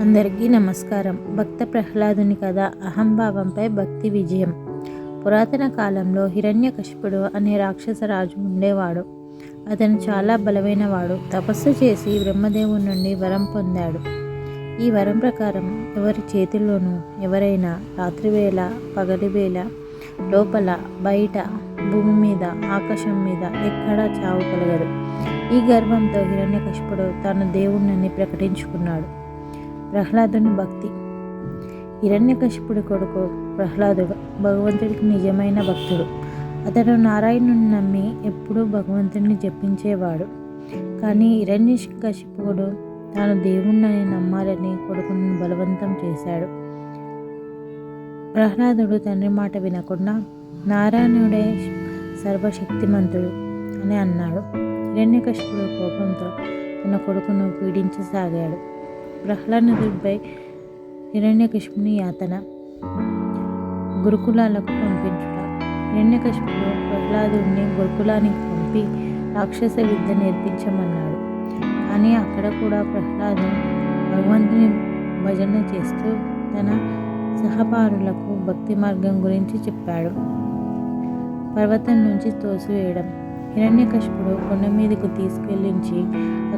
అందరికీ నమస్కారం. భక్త ప్రహ్లాదుని కథ అహంభావంపై భక్తి విజయం. పురాతన కాలంలో హిరణ్యకశిపుడు అనే రాక్షస రాజు ఉండేవాడు. అతను చాలా బలమైనవాడు. తపస్సు చేసి బ్రహ్మదేవుని నుండి వరం పొందాడు. ఈ వరం ప్రకారం ఎవరి చేతిలోనూ ఎవరైనా రాత్రివేళ పగలివేళ లోపల బయట భూమి మీద ఆకాశం మీద ఎక్కడా చావు కలగదు. ఈ గర్వంతో హిరణ్యకశిపుడు తన దేవుణ్ణి ప్రకటించుకున్నాడు. ప్రహ్లాదుని భక్తి. హిరణ్యకశిపుడి కొడుకు ప్రహ్లాదుడు భగవంతుడికి నిజమైన భక్తుడు. అతడు నారాయణుని నమ్మి ఎప్పుడూ భగవంతుడిని జపించేవాడు. కానీ హిరణ్యకశిపుడు తాను దేవుణ్ణని నమ్మాలని కొడుకుని బలవంతం చేశాడు. ప్రహ్లాదుడు తండ్రి మాట వినకుండా నారాయణుడే సర్వశక్తిమంతుడు అని అన్నాడు. హిరణ్యకశిపుడు కోపంతో తన కొడుకును పీడించసాగాడు. ప్రహ్లాదుడిపై హిరణ్యకశిపుని యాతన గురుకులాలకు పంపించుట. హిరణ్యకశిపుడు ప్రహ్లాదుడిని గురుకులానికి పంపి రాక్షస విద్య నేర్పించమన్నాడు. కానీ అక్కడ కూడా ప్రహ్లాదు భగవంతుని భజన చేస్తూ తన సహపారులకు భక్తి మార్గం గురించి చెప్పాడు. పర్వతం నుంచి తోసివేయడం. హిరణ్యకశిపుడు కొండ మీదకు తీసుకెళ్ళించి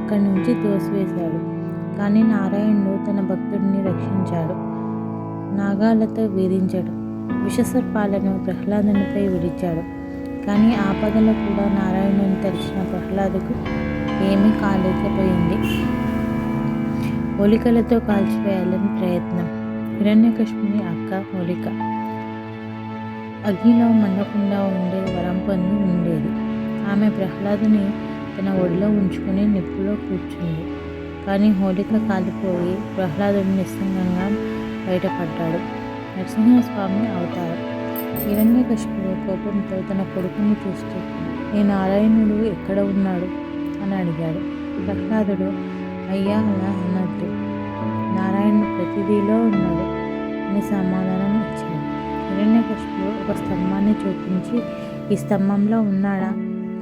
అక్కడి నుంచి తోసివేశాడు. కానీ నారాయణుడు తన భక్తుడిని రక్షించాడు. నాగాలతో వేధించాడు. విషసర్పాలను ప్రహ్లాదునిపై విడిచాడు. కానీ ఆపదలో కూడా నారాయణుని తరిచిన ప్రహ్లాదుకు ఏమీ కాలేకపోయింది. హోలికలతో కాల్చివేయాలని ప్రయత్నం. హిరణ్యకృష్ణుని అక్క హోలిక అగ్నిలో మండకుండా ఉండే వరం పొంది ఉండేది. ఆమె ప్రహ్లాదుని తన ఒడిలో ఉంచుకుని నిప్పులో కూర్చుంది. కానీ హోలిక కాలిపోయి ప్రహ్లాదుడు నిస్సంగంగా బయటపడ్డాడు. నరసింహస్వామి అవతారం. హిరణ్యకశిపుడు కోపంతో తన కొడుకుని చూస్తూ ఈ నారాయణుడు ఎక్కడ ఉన్నాడు? అని అడిగాడు. ప్రహ్లాదుడు అయ్యా అలా అన్నట్టు నారాయణుడు ప్రతిదీలో ఉన్నాడు అని సమాధానం ఇచ్చాడు. హిరణ్యకశిపుడు ఒక స్తంభాన్ని చూపించి ఈ స్తంభంలో ఉన్నాడా?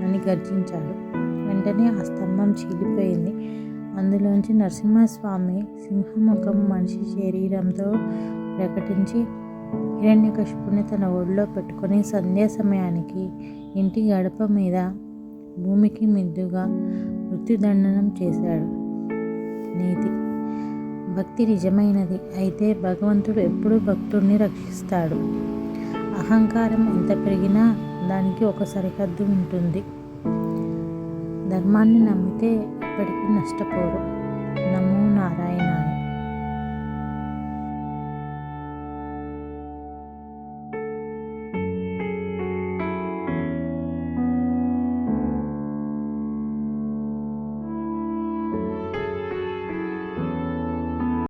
అని గర్జించాడు. వెంటనే ఆ స్తంభం చీలిపోయింది. అందులోంచి నరసింహస్వామి సింహముఖం మనిషి శరీరంతో ప్రకటించి హిరణ్యకశిపుని తన ఒడిలో పెట్టుకొని సంధ్యా సమయానికి ఇంటి గడప మీద భూమికి మిద్దుగా మృత్యుదండనం చేశాడు. నీతి. భక్తి నిజమైనది. అయితే భగవంతుడు ఎప్పుడూ భక్తుడిని రక్షిస్తాడు. అహంకారం ఎంత పెరిగినా దానికి ఒక సరిహద్దు ఉంటుంది. ధర్మాన్ని నమ్మితే ఎప్పటికీ నష్టపోరు. నమో నారాయణ.